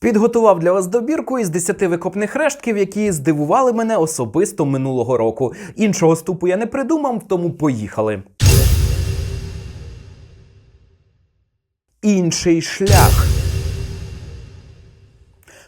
Підготував для вас добірку із 10 викопних рештків, які здивували мене особисто минулого року. Іншого ступу я не придумав, тому поїхали. Інший шлях.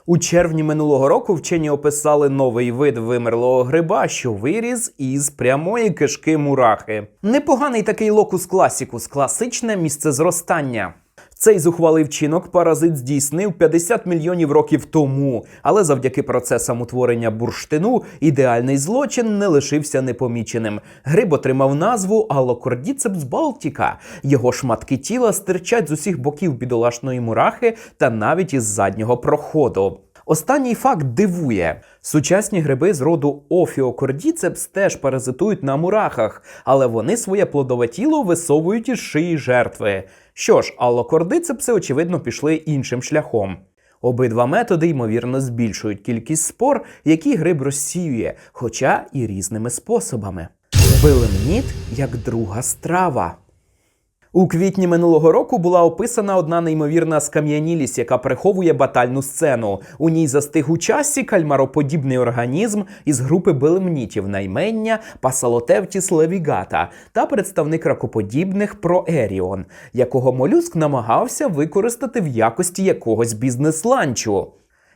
У червні минулого року вчені описали новий вид вимерлого гриба, що виріс із прямої кишки мурахи. Непоганий такий локус класікус, класичне місце зростання. Цей зухвалий вчинок паразит здійснив 50 мільйонів років тому, але завдяки процесам утворення бурштину ідеальний злочин не лишився непоміченим. Гриб отримав назву Алокордіцепс Балтіка. Його шматки тіла стирчать з усіх боків бідолашної мурахи та навіть із заднього проходу. Останній факт дивує: сучасні гриби з роду Офіокордіцепс теж паразитують на мурахах, але вони своє плодове тіло висовують із шиї жертви. Що ж, алокордицепси, очевидно, пішли іншим шляхом. Обидва методи, ймовірно, збільшують кількість спор, які гриб розсіює, хоча і різними способами. Белемніт як друга страва. У квітні минулого року була описана одна неймовірна скам'янілість, яка приховує батальну сцену. У ній застиг у часі кальмароподібний організм із групи белемнітів наймення Пасалотевтіс левігата та представник ракоподібних проеріон, якого молюск намагався використати в якості якогось бізнес-ланчу.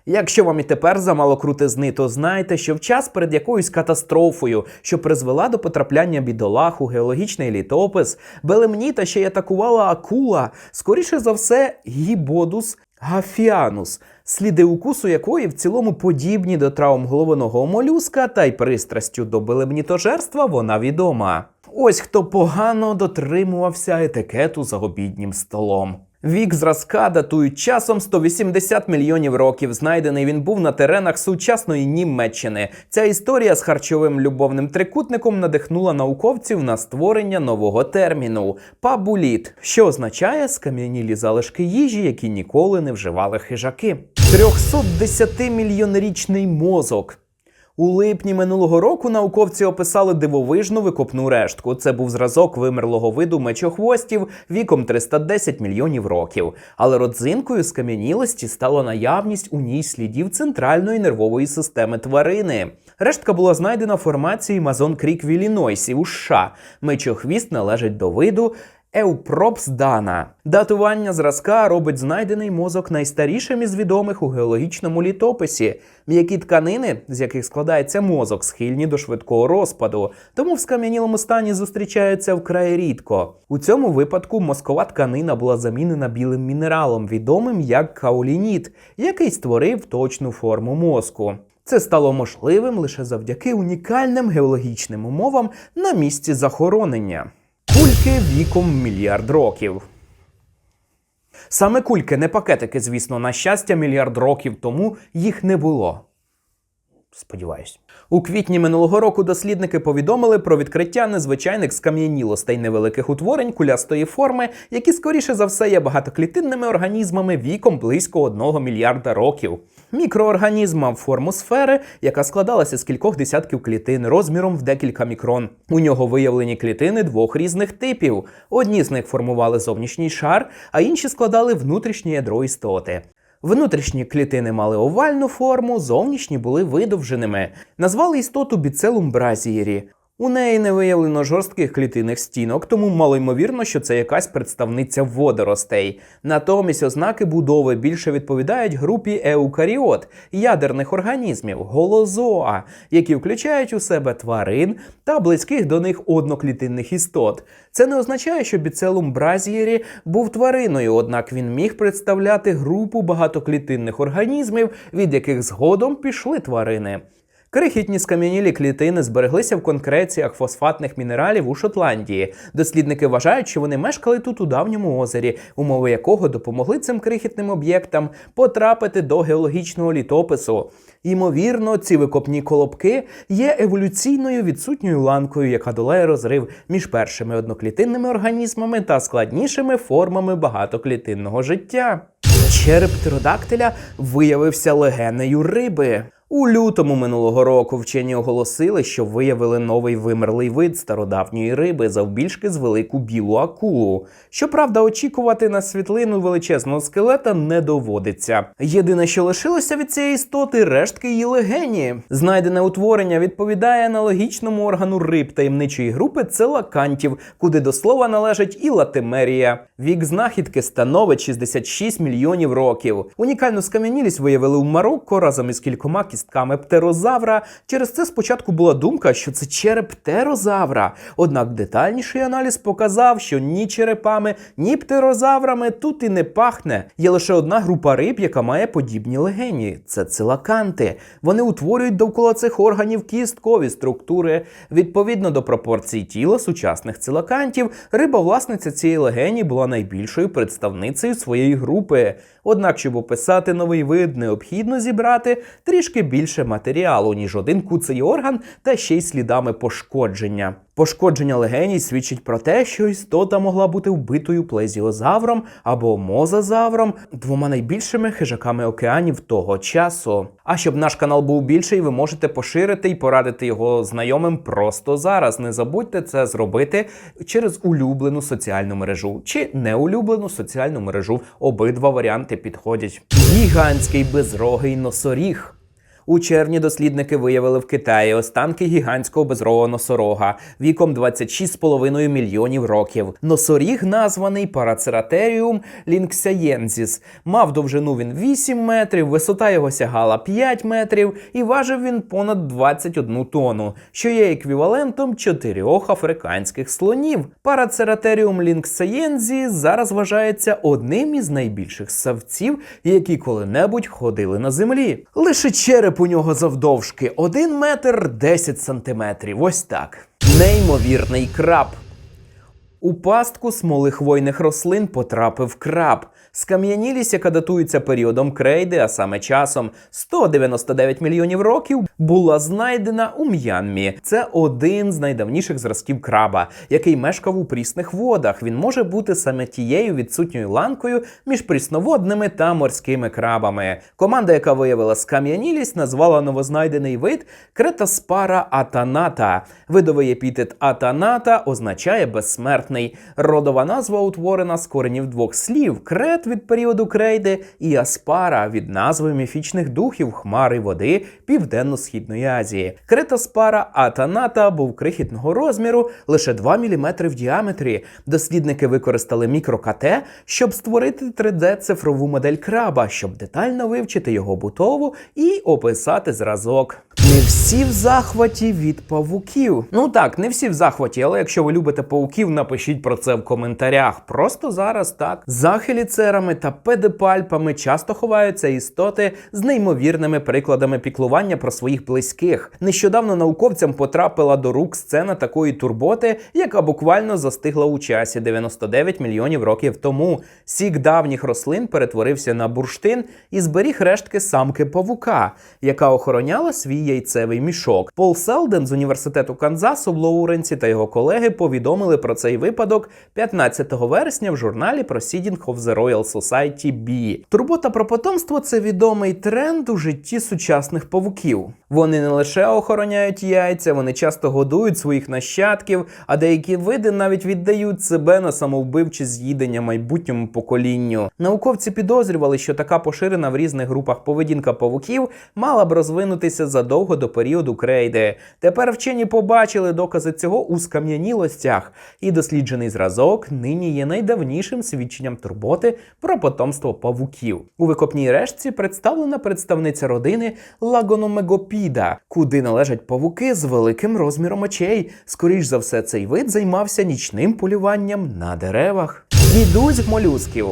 Якщо вам і тепер замало крутизни, то знайте, що в час перед якоюсь катастрофою, що призвела до потрапляння бідолах у геологічний літопис, Белемніта ще й атакувала акула, скоріше за все, гібодус гафіанус, сліди укусу якої в цілому подібні до травм головного молюска, та й пристрастю до белемнітожерства вона відома. Ось хто погано дотримувався етикету за обіднім столом. Вік зразка датують часом 180 мільйонів років. Знайдений він був на теренах сучасної Німеччини. Ця історія з харчовим любовним трикутником надихнула науковців на створення нового терміну пабуліт, що означає скам'янілі залишки їжі, які ніколи не вживали хижаки. 310 мільйонрічний мозок. У липні минулого року науковці описали дивовижну викопну рештку. Це був зразок вимерлого виду мечохвостів віком 310 мільйонів років. Але родзинкою скам'янілості стала наявність у ній слідів центральної нервової системи тварини. Рештка була знайдена в формації Мазон Крік в Іллінойсі у США. Мечохвіст належить до виду Еупропс Дана. Датування зразка робить знайдений мозок найстарішим із відомих у геологічному літописі. М'які тканини, з яких складається мозок, схильні до швидкого розпаду, тому в скам'янілому стані зустрічаються вкрай рідко. У цьому випадку мозкова тканина була замінена білим мінералом, відомим як каолініт, який створив точну форму мозку. Це стало можливим лише завдяки унікальним геологічним умовам на місці захоронення. Кульки віком мільярд років. Саме кульки, не пакетики, звісно, на щастя, мільярд років тому їх не було. Сподіваюсь. У квітні минулого року дослідники повідомили про відкриття незвичайних скам'янілостей невеликих утворень кулястої форми, які скоріше за все є багатоклітинними організмами віком близько 1 мільярда років. Мікроорганізм мав форму сфери, яка складалася з кількох десятків клітин розміром в декілька мікрон. У нього виявлені клітини двох різних типів. Одні з них формували зовнішній шар, а інші складали внутрішнє ядро істоти. Внутрішні клітини мали овальну форму, зовнішні були видовженими. Назвали істоту біцелум бразієрі. У неї не виявлено жорстких клітинних стінок, тому мало ймовірно, що це якась представниця водоростей. Натомість ознаки будови більше відповідають групі еукаріот, ядерних організмів, голозоа, які включають у себе тварин та близьких до них одноклітинних істот. Це не означає, що біцелум бразієрі був твариною, однак він міг представляти групу багатоклітинних організмів, від яких згодом пішли тварини. Крихітні скам'янілі клітини збереглися в конкреціях фосфатних мінералів у Шотландії. Дослідники вважають, що вони мешкали тут у давньому озері, умови якого допомогли цим крихітним об'єктам потрапити до геологічного літопису. Ймовірно, ці викопні колобки є еволюційною відсутньою ланкою, яка долає розрив між першими одноклітинними організмами та складнішими формами багатоклітинного життя. Череп птеродактиля виявився легенею риби. У лютому минулого року вчені оголосили, що виявили новий вимерлий вид стародавньої риби завбільшки з велику білу акулу. Щоправда, очікувати на світлину величезного скелета не доводиться. Єдине, що лишилося від цієї істоти, рештки її легені. Знайдене утворення відповідає аналогічному органу риб таємничої групи целакантів, куди до слова належить і латимерія. Вік знахідки становить 66 мільйонів років. Унікальну скам'янілість виявили у Марокко разом із кількома кістками птерозавра. Через це спочатку була думка, що це череп птерозавра. Однак детальніший аналіз показав, що ні черепами, ні птерозаврами тут і не пахне. Є лише одна група риб, яка має подібні легені. Це цилаканти. Вони утворюють довкола цих органів кісткові структури. Відповідно до пропорцій тіла сучасних цилакантів, риба власниця цієї легені була найбільшою представницею своєї групи. Однак, щоб описати новий вид, необхідно зібрати трішки більше матеріалу, ніж один куций орган, та ще й слідами пошкодження. Пошкодження легеній свідчить про те, що істота могла бути вбитою плезіозавром або мозазавром, двома найбільшими хижаками океанів того часу. А щоб наш канал був більший, ви можете поширити і порадити його знайомим просто зараз. Не забудьте це зробити через улюблену соціальну мережу чи неулюблену соціальну мережу. Обидва варіанти підходять. Гігантський безрогий носоріг. У червні дослідники виявили в Китаї останки гігантського безрогого носорога віком 26,5 мільйонів років. Носоріг, названий Парацератеріум лінксяєнзіс, мав довжину він 8 метрів, висота його сягала 5 метрів і важив він понад 21 тонну, що є еквівалентом чотирьох африканських слонів. Парацератеріум лінксаєнзі зараз вважається одним із найбільших савців, які коли-небудь ходили на землі. Лише череп у нього завдовжки 1 метр 10 сантиметрів. Ось так. Неймовірний краб. У пастку смолихвойних рослин потрапив краб. Скам'янілість, яка датується періодом крейди, а саме часом 199 мільйонів років, була знайдена у М'янмі. Це один з найдавніших зразків краба, який мешкав у прісних водах. Він може бути саме тією відсутньою ланкою між прісноводними та морськими крабами. Команда, яка виявила скам'янілість, назвала новознайдений вид кретаспара атаната. Видовий епітет атаната означає безсмертний. Родова назва утворена з коренів двох слів: крет від періоду крейди і аспара від назви міфічних духів хмари води Південно-Східної Азії. Кретаспара атаната був крихітного розміру лише 2 мм в діаметрі. Дослідники використали мікро-КТ, щоб створити 3D-цифрову модель краба, щоб детально вивчити його бутову і описати зразок. Не всі в захваті від павуків. Ну так, не всі в захваті, але якщо ви любите пауків, напишіть про це в коментарях. Просто зараз так. За хеліцерами та педипальпами часто ховаються істоти з неймовірними прикладами піклування про своїх близьких. Нещодавно науковцям потрапила до рук сцена такої турботи, яка буквально застигла у часі 99 мільйонів років тому. Сік давніх рослин перетворився на бурштин і зберіг рештки самки павука, яка охороняла свій яйцевий мішок. Пол Селден з університету Канзасу в Лоуренсі та його колеги повідомили про цей випадок 15 вересня в журналі Proceeding of the Royal Society B. Турбота про потомство це відомий тренд у житті сучасних павуків. Вони не лише охороняють яйця, вони часто годують своїх нащадків, а деякі види навіть віддають себе на самовбивче з'їдення майбутньому поколінню. Науковці підозрювали, що така поширена в різних групах поведінка павуків мала б розвинутися задовго до періоду крейди. Тепер вчені побачили докази цього у скам'янілостях, і досліджений зразок нині є найдавнішим свідченням турботи про потомство павуків. У викопній рештці представлена представниця родини Лагономегопіда, куди належать павуки з великим розміром очей. Скоріш за все, цей вид займався нічним полюванням на деревах. Дідусь молюсків.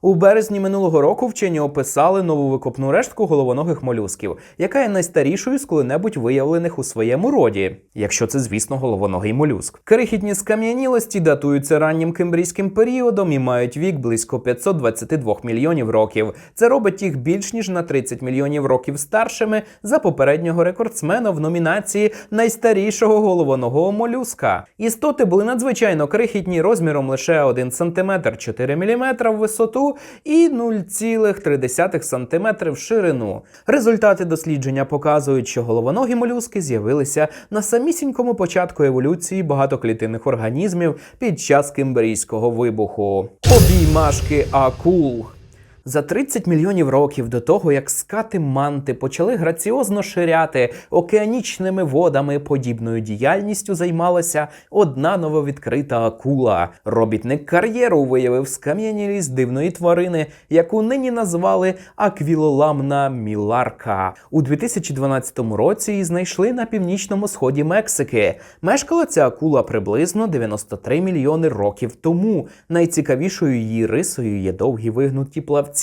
У березні минулого року вчені описали нову викопну рештку головоногих молюсків, яка є найстарішою з коли-небудь виявлених у своєму роді, якщо це, звісно, головоногий молюск. Крихітні скам'янілості датуються раннім кембрійським періодом і мають вік близько 522 мільйонів років. Це робить їх більш ніж на 30 мільйонів років старшими за попереднього рекордсмена в номінації найстарішого головоного молюска. Істоти були надзвичайно крихітні розміром лише 1 см 4 мм в висоту і 0,3 см в ширину. Результати дослідження показують, що головоногі молюски з'явилися на самісінькому початку еволюції багатоклітинних організмів під час кимберійського вибуху. Обіймашки акул. За 30 мільйонів років до того, як скати манти почали граціозно ширяти океанічними водами, подібною діяльністю займалася одна нововідкрита акула. Робітник кар'єру виявив скам'янілість дивної тварини, яку нині назвали аквілоламна міларка. У 2012 році її знайшли на північному сході Мексики. Мешкала ця акула приблизно 93 мільйони років тому. Найцікавішою її рисою є довгі вигнуті плавці.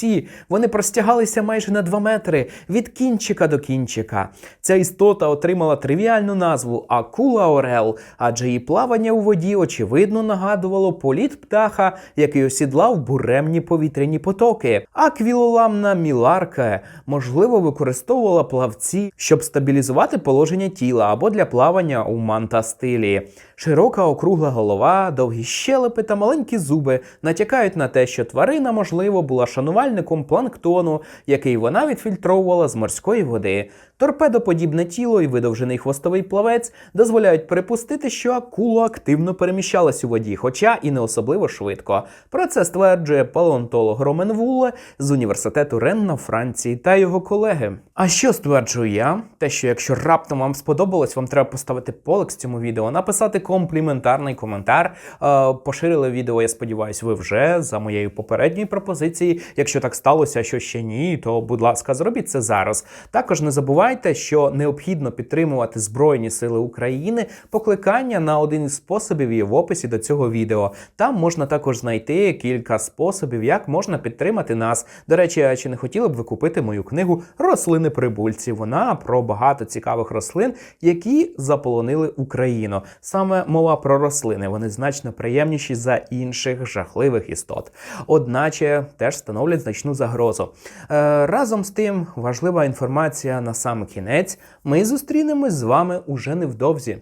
Вони простягалися майже на 2 метри від кінчика до кінчика. Ця істота отримала тривіальну назву акула Орел, адже її плавання у воді очевидно нагадувало політ птаха, який осідлав буремні повітряні потоки. Аквілоламна міларка можливо використовувала плавці, щоб стабілізувати положення тіла або для плавання у манта стилі. Широка округла голова, довгі щелепи та маленькі зуби натякають на те, що тварина, можливо, була шанувальником планктону, який вона відфільтровувала з морської води. Торпедоподібне тіло і видовжений хвостовий плавець дозволяють припустити, що акула активно переміщалась у воді, хоча і не особливо швидко. Про це стверджує палеонтолог Ромен Вулле з університету Ренна Франції та його колеги. А що стверджую я? Те, що якщо раптом вам сподобалось, вам треба поставити полекс цьому відео, написати компліментарний коментар. Е, поширили відео, я сподіваюся, ви вже за моєю попередньою пропозицією. Якщо так сталося, що ще ні, то будь ласка, зробіть це зараз. Також не забувайте, що необхідно підтримувати Збройні Сили України. Покликання на один із способів є в описі до цього відео. Там можна також знайти кілька способів, як можна підтримати нас. До речі, чи не хотіли б ви купити мою книгу Рослини прибульці? Вона про багато цікавих рослин, які заполонили Україну. Саме мова про рослини. Вони значно приємніші за інших жахливих істот. Одначе теж становлять значну загрозу. Е, разом з тим, важлива інформація на сам кінець. Ми зустрінемось з вами уже невдовзі.